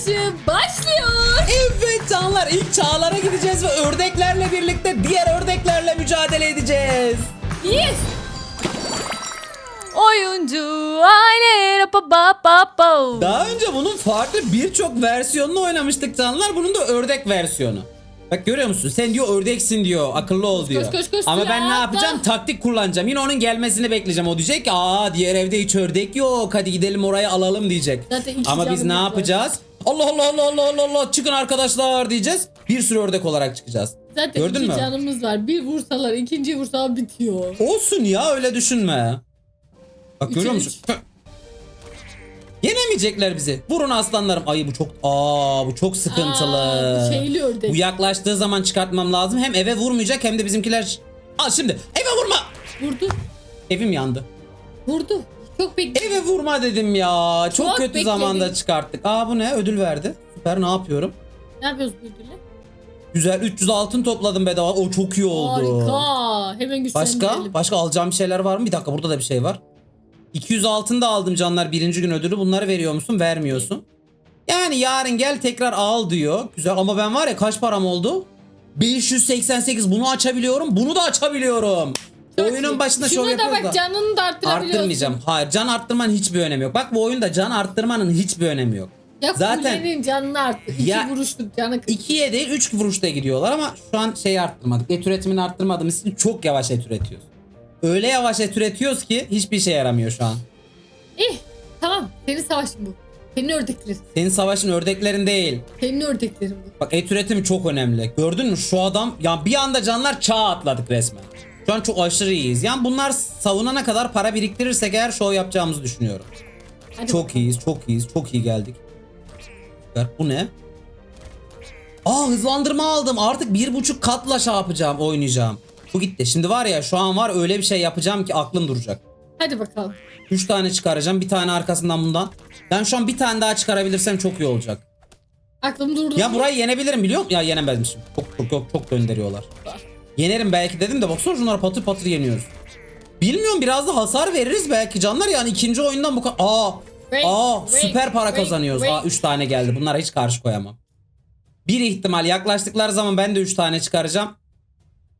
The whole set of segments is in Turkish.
savaşı başlıyor. Evet canlar ilk çağlara gideceğiz ve ördeklerle birlikte diğer ördeklerle mücadele edeceğiz. Yes. Oyuncu aile pa pa pa pa. Daha önce bunun farklı birçok versiyonunu oynamıştık canlar. Bunun da ördek versiyonu. Bak görüyor musun? Sen diyor ördeksin diyor. Akıllı ol diyor. koş, koş, Ama silah ben ne yapacağım? Taktik kullanacağım. Yine onun gelmesini bekleyeceğim. O diyecek ki aa diğer evde hiç ördek yok. Hadi gidelim oraya alalım diyecek. Zaten Ama biz ne yapacağız? Allah Allah Allah Allah Allah Allah çıkın arkadaşlar diyeceğiz. Bir sürü ördek olarak çıkacağız. Zaten Gördün iki mü? canımız var. Bir vursalar ikinci vursalar bitiyor. Olsun ya öyle düşünme. Bak Üçe görüyor üç. musun? Yenemeyecekler bizi. Vurun aslanlarım. Ay bu çok aa bu çok sıkıntılı. Aa, bu şeyli ördek. Bu yaklaştığı zaman çıkartmam lazım. Hem eve vurmayacak hem de bizimkiler Al şimdi eve vurma. Vurdu. Evim yandı. Vurdu. Çok bekle. Eve vurma dedim ya. Çok, Çok kötü bekledim. zamanda çıkarttık. Aa bu ne? Ödül verdi. Süper ne yapıyorum? Ne yapıyoruz bu ödülle? Güzel 300 altın topladım bedava. O çok iyi oldu. Harika. Hemen güçlendirelim. Başka? Başka alacağım bir şeyler var mı? Bir dakika burada da bir şey var. 200 altın da aldım canlar birinci gün ödülü. Bunları veriyor musun? Vermiyorsun. Yani yarın gel tekrar al diyor. Güzel ama ben var ya kaç param oldu? 588 bunu açabiliyorum. Bunu da açabiliyorum. Oyunun başında şov Şuna da yapıyoruz bak da. canını da arttırabiliyorsun. Arttırmayacağım. Hayır can arttırmanın hiçbir önemi yok. Bak bu oyunda can arttırmanın hiçbir önemi yok. Ya Zaten- Zaten canını arttır. İki Ya- vuruşluk canı kır. 2'ye değil 3 vuruşta gidiyorlar ama şu an şeyi arttırmadık. Et üretimini arttırmadığımız için çok yavaş et üretiyoruz. Öyle yavaş et üretiyoruz ki hiçbir işe yaramıyor şu an. Eh tamam. Senin savaşın bu. Senin ördeklerin. Senin savaşın ördeklerin değil. Senin ördeklerin bu. Bak et üretimi çok önemli. Gördün mü şu adam ya bir anda canlar çağ atladık resmen. Şu an çok aşırı iyiyiz. Yani bunlar savunana kadar para biriktirirsek eğer şov yapacağımızı düşünüyorum. Hadi Çok iyiyiz, çok iyiyiz, çok iyi geldik. Bu ne? Aa hızlandırma aldım. Artık bir buçuk katla şey yapacağım, oynayacağım. Bu gitti. Şimdi var ya şu an var öyle bir şey yapacağım ki aklım duracak. Hadi bakalım. 3 tane çıkaracağım. Bir tane arkasından bundan. Ben şu an bir tane daha çıkarabilirsem çok iyi olacak. Aklım durdu. Ya burayı yenebilirim biliyor musun? Ya yenemezmişim. Çok çok çok, çok gönderiyorlar. Yenerim belki dedim de baksana şunlar patır patır yeniyoruz. Bilmiyorum biraz da hasar veririz belki canlar yani ikinci oyundan bu kadar. Aa Aa süper para kazanıyoruz. Aa 3 tane geldi. Bunlara hiç karşı koyamam. Bir ihtimal yaklaştıkları zaman ben de 3 tane çıkaracağım.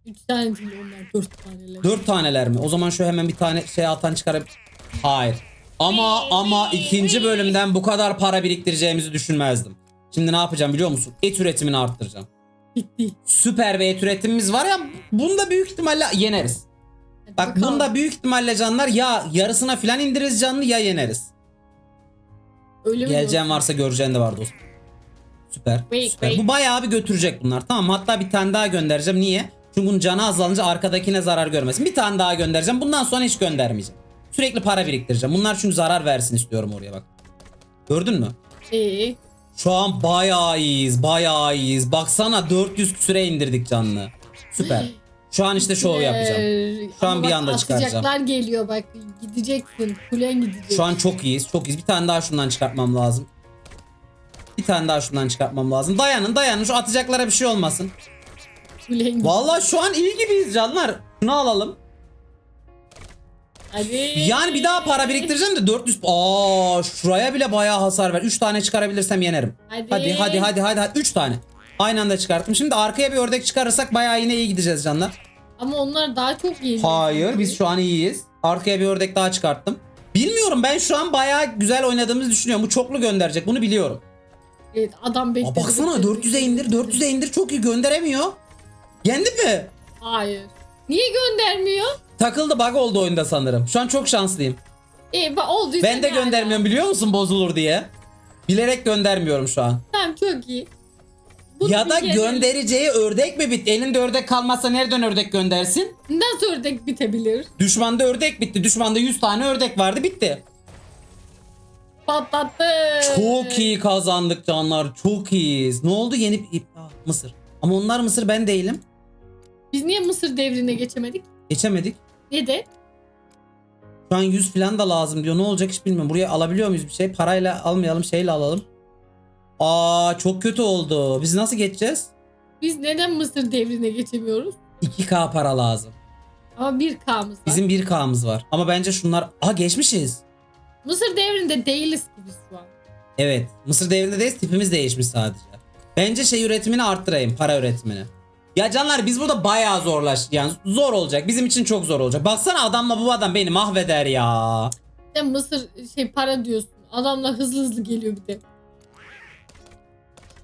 Üç tane değil onlar. Dört taneler. 4 taneler mi? O zaman şu hemen bir tane şey atan çıkarıp Hayır. Ama ama ikinci bölümden bu kadar para biriktireceğimizi düşünmezdim. Şimdi ne yapacağım biliyor musun? Et üretimini arttıracağım. Süper bir et üretimimiz var ya bunda büyük ihtimalle yeneriz. Hadi Bak bakalım. bunda büyük ihtimalle canlar ya yarısına filan indiririz canlı ya yeneriz. Öyle mi Geleceğin diyorsun? varsa göreceğin de var dostum. Süper. Wait, süper. wait. Bu bayağı bir götürecek bunlar. Tamam hatta bir tane daha göndereceğim. Niye? Çünkü bunun canı azalınca arkadakine zarar görmesin. Bir tane daha göndereceğim. Bundan sonra hiç göndermeyeceğim. Sürekli para biriktireceğim. Bunlar çünkü zarar versin istiyorum oraya bak. Gördün mü? Ee, Şu an bayağı iyiyiz. Bayağı iyiyiz. Baksana 400 küsüre indirdik canlı. Süper. Şu an işte şov yapacağım. Şu an ama bir bak anda çıkaracağım. Atacaklar geliyor bak. Gideceksin. Kulen gidecek. Şu an çok iyiyiz. Çok iyiyiz. Bir tane daha şundan çıkartmam lazım. Bir tane daha şundan çıkartmam lazım. Dayanın dayanın. Şu atacaklara bir şey olmasın. Kulen gidecek. Vallahi şu an iyi gibiyiz canlar. Şunu alalım. Hadi. Yani bir daha para biriktireceğim de 400. Aa şuraya bile bayağı hasar ver. 3 tane çıkarabilirsem yenerim. Hadi. Hadi hadi hadi hadi. hadi. 3 tane. Aynı anda çıkarttım. Şimdi arkaya bir ördek çıkarırsak bayağı yine iyi gideceğiz canlar. Ama onlar daha çok yeni. Hayır biz şu an iyiyiz. Arkaya bir ördek daha çıkarttım. Bilmiyorum ben şu an bayağı güzel oynadığımızı düşünüyorum. Bu çoklu gönderecek bunu biliyorum. Evet adam Aa, bekledi. baksana bekledi, 400'e indir bekledi. 400'e indir çok iyi gönderemiyor. Yendi mi? Hayır. Niye göndermiyor? Takıldı bug oldu oyunda sanırım. Şu an çok şanslıyım. E bak olduysa Ben de ala? göndermiyorum biliyor musun bozulur diye. Bilerek göndermiyorum şu an. Tamam çok iyi. Bunu ya da bir yenelim. göndereceği ördek mi bitti? Elinde ördek kalmazsa nereden ördek göndersin? Nasıl ördek bitebilir? Düşmanda ördek bitti. Düşmanda 100 tane ördek vardı bitti. Patlattı. Çok iyi kazandık canlar. Çok iyiyiz. Ne oldu? Yeni bir... Aa, Mısır. Ama onlar Mısır ben değilim. Biz niye Mısır devrine geçemedik? Geçemedik. Ne de? Şu an 100 falan da lazım diyor. Ne olacak hiç bilmiyorum. Buraya alabiliyor muyuz bir şey? Parayla almayalım şeyle alalım. Aa çok kötü oldu. Biz nasıl geçeceğiz? Biz neden Mısır devrine geçemiyoruz? 2K para lazım. Ama bir K'mız var. Bizim 1K'mız var. Ama bence şunlar... Aa geçmişiz. Mısır devrinde değiliz ki biz şu an. Evet. Mısır devrindeyiz. Tipimiz değişmiş sadece. Bence şey üretimini arttırayım. Para üretimini. Ya canlar biz burada bayağı zorlaş yani zor olacak. Bizim için çok zor olacak. Baksana adamla bu adam beni mahveder ya. Sen Mısır şey para diyorsun. Adamlar hızlı hızlı geliyor bir de.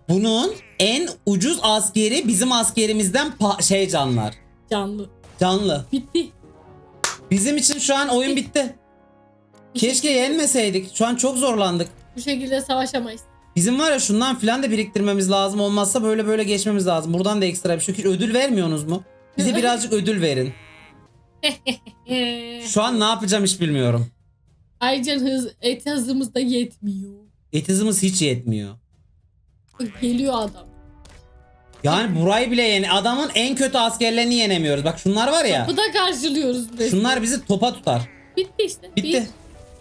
Bunun en ucuz askeri bizim askerimizden şey canlar. Canlı. Canlı. Bitti. Bizim için şu an oyun bitti. Bir Keşke şekilde- yenmeseydik. Şu an çok zorlandık. Bu şekilde savaşamayız. Bizim var ya şundan filan da biriktirmemiz lazım. Olmazsa böyle böyle geçmemiz lazım. Buradan da ekstra bir şey. Hiç ödül vermiyorsunuz mu? Bize birazcık ödül verin. Şu an ne yapacağım hiç bilmiyorum. ayrıca hız, et hızımız da yetmiyor. Et hızımız hiç yetmiyor. Geliyor adam. Yani burayı bile yeni adamın en kötü askerlerini yenemiyoruz. Bak şunlar var ya. Bu da karşılıyoruz. resmen. Şunlar bizi topa tutar. Bitti işte. Bitti. Biz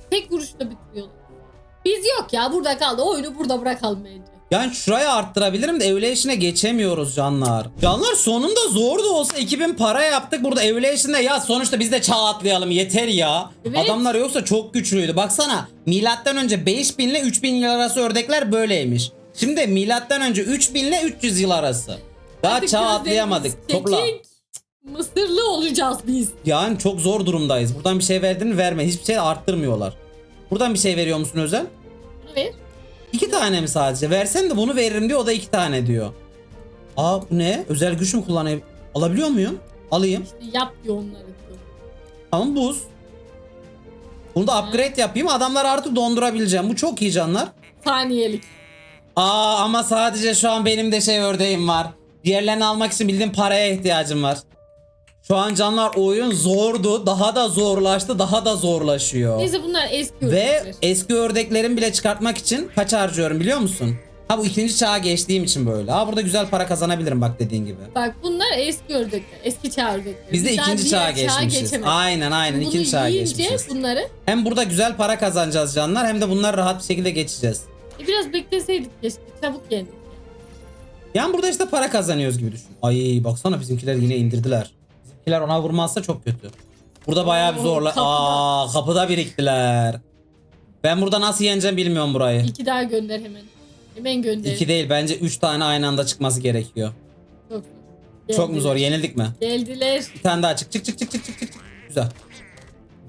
tek vuruşta bitiriyorlar. Biz yok ya burada kaldı. Oyunu burada bırakalım bence. Yani şuraya arttırabilirim de Evaluation'e geçemiyoruz canlar. Canlar sonunda zor da olsa 2000 para yaptık. Burada Evaluation'da ya sonuçta biz de çağ atlayalım yeter ya. Evet. Adamlar yoksa çok güçlüydü. Baksana milattan önce 5000 ile 3000 yıl arası ördekler böyleymiş. Şimdi milattan önce 3000 ile 300 yıl arası. Daha Artık çağ atlayamadık. Topla. Mısırlı olacağız biz. Yani çok zor durumdayız. Buradan bir şey verdin verme. Hiçbir şey arttırmıyorlar. Buradan bir şey veriyor musun özel? Bunu ver. İki tane mi sadece? Versen de bunu veririm diyor. O da iki tane diyor. Aa bu ne? Özel güç mü kullanayım? Alabiliyor muyum? Alayım. İşte yap diyor onları diyor. Tamam buz. Bunu da upgrade yapayım. Adamlar artık dondurabileceğim. Bu çok iyi canlar. Saniyelik. Aa ama sadece şu an benim de şey ördeğim var. Diğerlerini almak için bildiğim paraya ihtiyacım var. Şu an canlar oyun zordu. Daha da zorlaştı. Daha da zorlaşıyor. Neyse bunlar eski Ve eski ördeklerin bile çıkartmak için kaç harcıyorum biliyor musun? Ha bu ikinci çağa geçtiğim için böyle. Ha burada güzel para kazanabilirim bak dediğin gibi. Bak bunlar eski ördekler. Eski çağ ördekler. Biz de daha ikinci diğer çağa geçmişiz. geçemedik. Aynen aynen Bunu ikinci çağa yiyince geçmişiz. bunları Hem burada güzel para kazanacağız canlar hem de bunları rahat bir şekilde geçeceğiz. e, biraz bekleseydik keşke. Çabuk yendik. Yani burada işte para kazanıyoruz gibi düşün. Ay baksana bizimkiler yine indirdiler. Bizimkiler ona vurmazsa çok kötü. Burada bayağı bir zorla. kapıda. Aa kapıda biriktiler. Ben burada nasıl yeneceğim bilmiyorum burayı. İki daha gönder hemen. Hemen gönder. İki değil bence üç tane aynı anda çıkması gerekiyor. Çok zor. Çok mu zor yenildik mi? Geldiler. Bir tane daha çık çık çık çık çık çık çık. Güzel.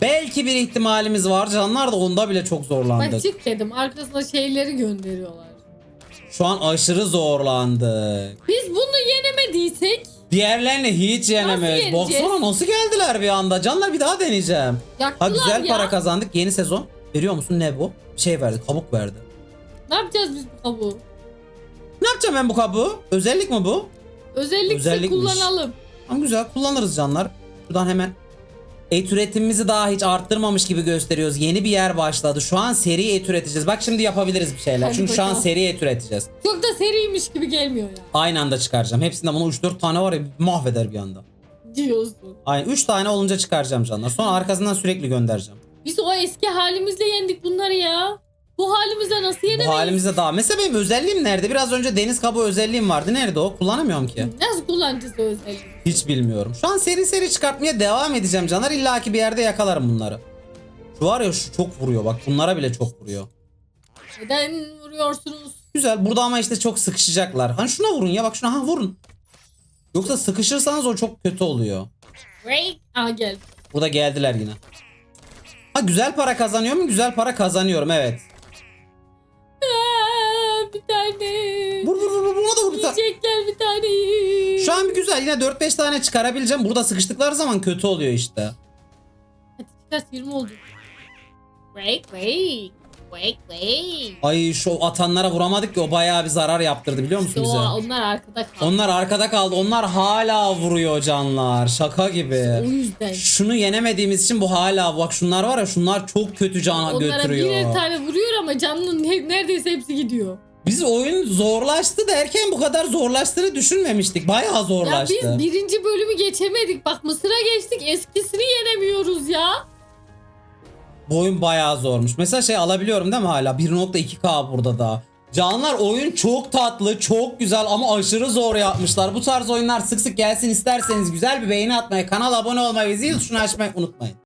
Belki bir ihtimalimiz var canlar da onda bile çok Bak zorlandık. çık dedim. Arkasına şeyleri gönderiyorlar. Şu an aşırı zorlandık. Biz bunu yenemediysek Diğerlerini hiç yenemeyiz. yeneceğiz? Baksana nasıl geldiler bir anda. Canlar bir daha deneyeceğim. Ha yaktılar güzel ya. para kazandık. Yeni sezon. Veriyor musun? Ne bu? Bir şey verdi. Kabuk verdi. Ne yapacağız biz bu kabuğu? Ne yapacağım ben bu kabuğu? Özellik mi bu? Özellikle Özellikmiş. kullanalım. Ama güzel kullanırız canlar. Buradan hemen et üretimimizi daha hiç arttırmamış gibi gösteriyoruz. Yeni bir yer başladı. Şu an seri et üreteceğiz. Bak şimdi yapabiliriz bir şeyler. Hadi Çünkü şu an bakalım. seri et üreteceğiz. Çok da seriymiş gibi gelmiyor ya. Aynı anda çıkaracağım. Hepsinden bunu 3-4 tane var ya mahveder bir anda. Diyorsun. Aynen 3 tane olunca çıkaracağım canlar. Sonra arkasından sürekli göndereceğim. Biz o eski halimizle yendik bunları ya. Bu halimizle nasıl Bu yenemeyiz? halimizde daha. Mesela benim özelliğim nerede? Biraz önce deniz kabuğu özelliğim vardı. Nerede o? Kullanamıyorum ki. Nasıl kullanacağız o özelliği? Hiç bilmiyorum. Şu an seri seri çıkartmaya devam edeceğim canlar. İlla ki bir yerde yakalarım bunları. Şu var ya şu çok vuruyor bak. Bunlara bile çok vuruyor. Neden vuruyorsunuz? Güzel. Burada ama işte çok sıkışacaklar. Hani şuna vurun ya bak şuna ha vurun. Yoksa sıkışırsanız o çok kötü oluyor. Break. Aa gel. Burada geldiler yine. Ha güzel para kazanıyor mu? Güzel para kazanıyorum evet. Tane. Vur vur vur buna da vur bir tane. Yiyecekler bir tane. Şu an bir güzel yine 4-5 tane çıkarabileceğim. Burada sıkıştıkları zaman kötü oluyor işte. Hadi çıkart 20 oldu. Break break. Break break. Ay şu atanlara vuramadık ki o bayağı bir zarar yaptırdı biliyor musun bize? onlar arkada kaldı. Onlar arkada kaldı. Onlar hala vuruyor canlar. Şaka gibi. O yüzden. Şunu yenemediğimiz için bu hala bak şunlar var ya şunlar çok kötü can Onlara götürüyor. birer tane vuruyor ama canının ne- neredeyse hepsi gidiyor. Biz oyun zorlaştı derken bu kadar zorlaştığını düşünmemiştik. Bayağı Ya zorlaştı. biz birinci bölümü geçemedik. Bak Mısır'a geçtik eskisini yenemiyoruz ya. Bu oyun bayağı zormuş. Mesela şey alabiliyorum değil mi hala? 1.2K burada da. Canlar oyun çok tatlı, çok güzel ama aşırı zor yapmışlar. Bu tarz oyunlar sık sık gelsin isterseniz güzel bir beğeni atmayı, kanala abone olmayı ve zil tuşunu açmayı unutmayın.